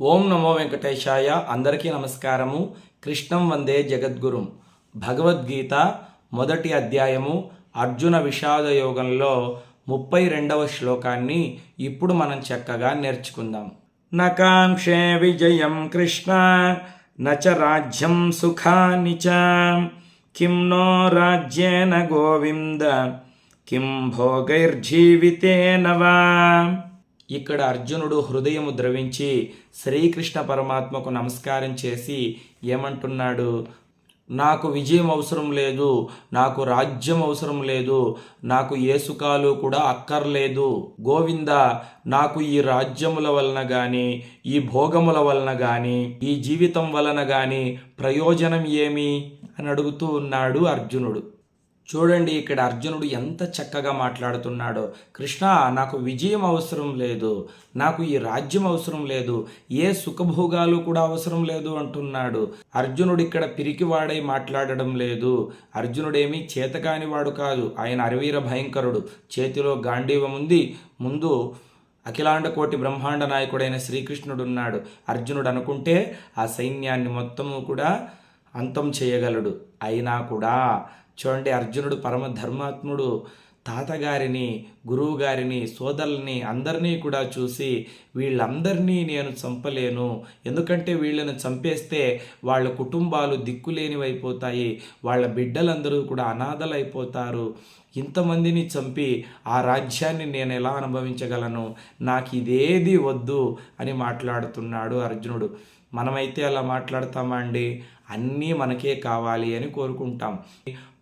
ఓం నమో వెంకటేశాయ అందరికీ నమస్కారము. కృష్ణం వందే జగద్గురుం. భగవద్గీత మొదటి అధ్యాయము అర్జున విషాద యోగంలో ముప్పై రెండవ శ్లోకాన్ని ఇప్పుడు మనం చక్కగా నేర్చుకుందాం. నకాంక్షే విజయం కృష్ణ నచ రాజ్యం సుఖాని చ. కిం నో రాజ్యేన గోవింద కిం భోగైర్జీవితేన వా. ఇక్కడ అర్జునుడు హృదయము ద్రవించి శ్రీకృష్ణ పరమాత్మకు నమస్కారం చేసి ఏమంటున్నాడు? నాకు విజయం అవసరం లేదు నాకు రాజ్యం అవసరం లేదు నాకు ఏసుకాలు కూడా అక్కర్లేదు. గోవింద నాకు ఈ రాజ్యముల వలన గాని ఈ భోగముల వలన గాని ఈ జీవితం వలన గాని ప్రయోజనం ఏమి? అని అడుగుతూ ఉన్నాడు అర్జునుడు. చూడండి ఇక్కడ అర్జునుడు ఎంత చక్కగా మాట్లాడుతున్నాడో. కృష్ణ నాకు విజయం అవసరం లేదు. నాకు ఈ రాజ్యం అవసరం లేదు. ఏ సుఖభోగాలు కూడా అవసరం లేదు అంటున్నాడు. అర్జునుడు ఇక్కడ పిరికివాడై మాట్లాడడం లేదు. అర్జునుడేమీ చేతకాని వాడు కాదు. ఆయన అరవీర భయంకరుడు. చేతిలో గాంధీవం ఉంది. ముందు అఖిలాండ కోటి బ్రహ్మాండ నాయకుడైన శ్రీకృష్ణుడు ఉన్నాడు అర్జునుడు అనుకుంటే ఆ సైన్యాన్ని మొత్తము కూడా అంతం చేయగలడు. అయినా కూడా చూడండి అర్జునుడు పరమ ధర్మాత్ముడు తాతగారిని గురువుగారిని సోదరుల్ని అందరినీ కూడా చూసి వీళ్ళందరినీ నేను చంపలేను. ఎందుకంటే వీళ్ళని చంపేస్తే వాళ్ళ కుటుంబాలు దిక్కులేనివైపోతాయి. వాళ్ళ బిడ్డలందరూ కూడా అనాథలైపోతారు. ఇంతమందిని చంపి ఆ రాజ్యాన్ని నేను ఎలా అనుభవించగలను? నాకు ఇదేది వద్దు అని మాట్లాడుతున్నాడు అర్జునుడు. మనమైతే అలా మాట్లాడతామా అండి? అన్నీ మనకే కావాలి అని కోరుకుంటాం.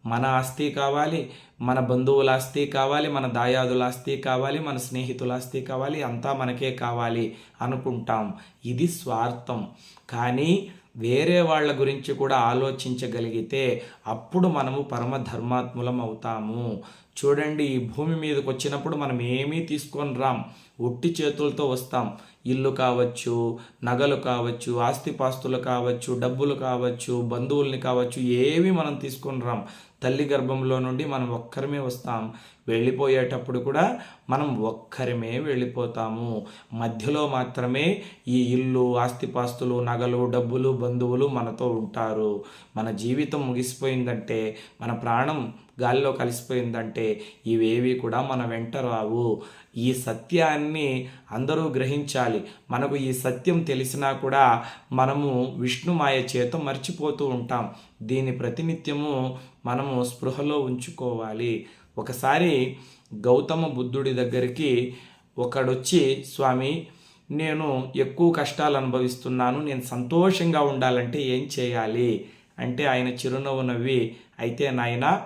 మన ఆస్తి కావాలి మన బంధువుల ఆస్తి కావాలి మన దాయాదుల ఆస్తి కావాలి మన స్నేహితుల ఆస్తి కావాలి అంతా మనకే కావాలి అనుకుంటాం. ఇది స్వార్థం. కానీ వేరే వాళ్ళ గురించి కూడా ఆలోచించగలిగితే అప్పుడు మనము పరమ ధర్మాత్ములం అవుతాము. చూడండి ఈ భూమి మీదకి వచ్చినప్పుడు మనం ఏమీ తీసుకొని రాం. ఒట్టి చేతులతో వస్తాం. ఇల్లు కావచ్చు నగలు కావచ్చు ఆస్తిపాస్తులు కావచ్చు డబ్బులు కావచ్చు బంధువుల్ని కావచ్చు ఏవి మనం తీసుకొని రాం. తల్లి గర్భంలో నుండి మనం ఒక్కరిమే వస్తాం. వెళ్ళిపోయేటప్పుడు కూడా మనం ఒక్కరిమే వెళ్ళిపోతాము. మధ్యలో మాత్రమే ఈ ఇల్లు ఆస్తిపాస్తులు నగలు డబ్బులు బంధువులు మనతో ఉంటారు. మన జీవితం ముగిసిపోయిందంటే మన ప్రాణం గాలిలో కలిసిపోయిందంటే ఇవేవి కూడా మన వెంట రావు. ఈ సత్యాన్ని అందరూ గ్రహించాలి. మనకు ఈ సత్యం తెలిసినా కూడా మనము విష్ణుమాయ చేత మర్చిపోతూ ఉంటాం. దీని ప్రతినిత్యము మనము స్పృహలో ఉంచుకోవాలి. ఒకసారి గౌతమ బుద్ధుడి దగ్గరికి ఒకడొచ్చి స్వామి నేను ఎక్కువ కష్టాలు అనుభవిస్తున్నాను. నేను సంతోషంగా ఉండాలంటే ఏం చేయాలి? అంటే ఆయన చిరునవ్వు నవ్వి అయితే నాయనా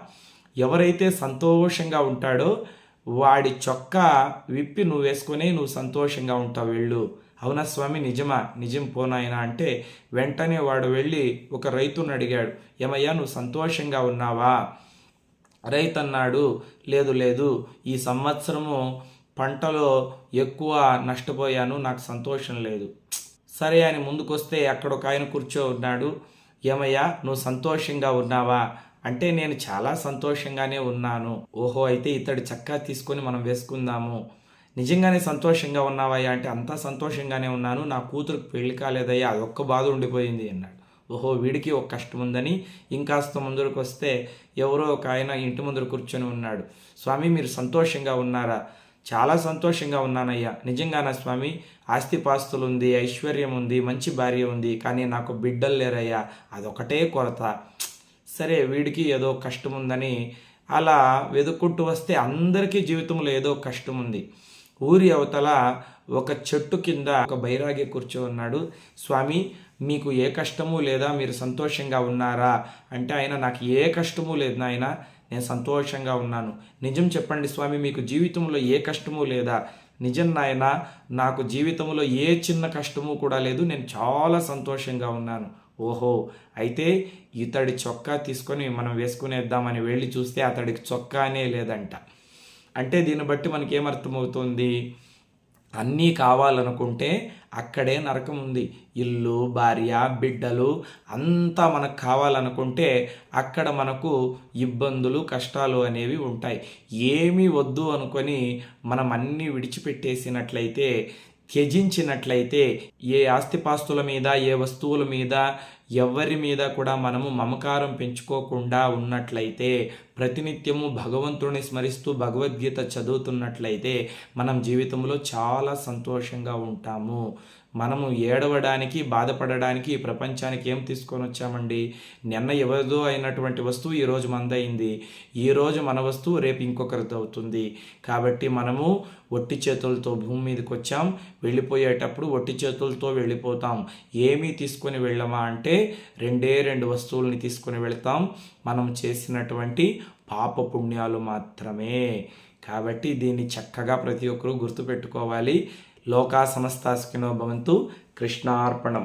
ఎవరైతే సంతోషంగా ఉంటాడో వాడి చొక్కా విప్పి నువ్వు వేసుకొని నువ్వు సంతోషంగా ఉంటావు వెళ్ళు. అవునా స్వామి? నిజమా? నిజం పోనాయనా అంటే వెంటనే వాడు వెళ్ళి ఒక రైతుని అడిగాడు. ఏమయ్యా నువ్వు సంతోషంగా ఉన్నావా? రైతు అన్నాడు లేదు లేదు ఈ సంవత్సరము పంటలో ఎక్కువ నష్టపోయాను నాకు సంతోషం లేదు. సరే అని ముందుకొస్తే అక్కడ ఒక ఆయన కూర్చో ఉన్నాడు. ఏమయ్యా నువ్వు సంతోషంగా ఉన్నావా? అంటే నేను చాలా సంతోషంగానే ఉన్నాను. ఓహో అయితే ఇతడు చక్కా తీసుకొని మనం వేసుకుందాము. నిజంగానే సంతోషంగా ఉన్నావయ్యా అంటే అంతా సంతోషంగానే ఉన్నాను. నా కూతురుకు పెళ్ళి కాలేదయ్యా అదొక్క బాధ ఉండిపోయింది అన్నాడు. ఓహో వీడికి ఒక కష్టం ఉందని ఇంకాస్త ముందరకు వస్తే ఎవరో ఒక ఆయన ఇంటి ముందర కూర్చొని ఉన్నాడు. స్వామి మీరు సంతోషంగా ఉన్నారా? చాలా సంతోషంగా ఉన్నానయ్యా. నిజంగానా స్వామి? ఆస్తిపాస్తులు ఉంది ఐశ్వర్యం ఉంది మంచి భార్య ఉంది కానీ నాకు బిడ్డలు లేరయ్యా. అదొకటే కొరత. సరే వీడికి ఏదో కష్టం ఉందని అలా వెతుక్కుంటూ వస్తే అందరికీ జీవితంలో ఏదో కష్టం ఉంది ఊరి అవతల ఒక చెట్టు కింద ఒక బైరాగి కూర్చో ఉన్నాడు. స్వామి మీకు ఏ కష్టము లేదా? మీరు సంతోషంగా ఉన్నారా? అంటే ఆయన నాకు ఏ కష్టము లేదు నాయన నేను సంతోషంగా ఉన్నాను. నిజం చెప్పండి స్వామి మీకు జీవితంలో ఏ కష్టము లేదా? నిజం నాయన నాకు జీవితంలో ఏ చిన్న కష్టము కూడా లేదు. నేను చాలా సంతోషంగా ఉన్నాను. ఓహో అయితే ఇతడి చొక్కా తీసుకొని మనం వేసుకునేద్దామని వెళ్ళి చూస్తే అతడికి చొక్కానే లేదంట. అంటే దీన్ని బట్టి మనకి ఏమర్థమవుతుంది అన్నీ కావాలనుకుంటే అక్కడే నరకం ఉంది. ఇల్లు భార్య బిడ్డలు అంతా మనకు కావాలనుకుంటే అక్కడ మనకు ఇబ్బందులు కష్టాలు అనేవి ఉంటాయి. ఏమీ వద్దు అనుకొని మనం అన్నీ విడిచిపెట్టేసినట్లయితే త్యజించినట్లయితే ఏ ఆస్తిపాస్తుల మీద ఏ వస్తువుల మీద ఎవరి మీద కూడా మనము మమకారం పెంచుకోకుండా ఉన్నట్లయితే ప్రతినిత్యము భగవంతుడిని స్మరిస్తూ భగవద్గీత చదువుతున్నట్లయితే మనం జీవితంలో చాలా సంతోషంగా ఉంటాము. మనము ఏడవడానికి బాధపడడానికి ఈ ప్రపంచానికి ఏం తీసుకొని వచ్చామండి? నిన్న ఎవరిదో అయినటువంటి వస్తువు ఈరోజు మందయింది. ఈరోజు మన వస్తువు రేపు ఇంకొకరిది అవుతుంది. కాబట్టి మనము ఒట్టి చేతులతో భూమి మీదకి వచ్చాం. వెళ్ళిపోయేటప్పుడు ఒట్టి చేతులతో వెళ్ళిపోతాం. ఏమీ తీసుకొని వెళ్ళమా అంటే రెండే రెండు వస్తువుల్ని తీసుకొని వెళ్తాం. మనం చేసినటువంటి పాప పుణ్యాలు మాత్రమే. కాబట్టి దీన్ని చక్కగా ప్రతి ఒక్కరూ గుర్తుపెట్టుకోవాలి. లోకా సమస్తాస్కినో భవంతు కృష్ణార్పణం.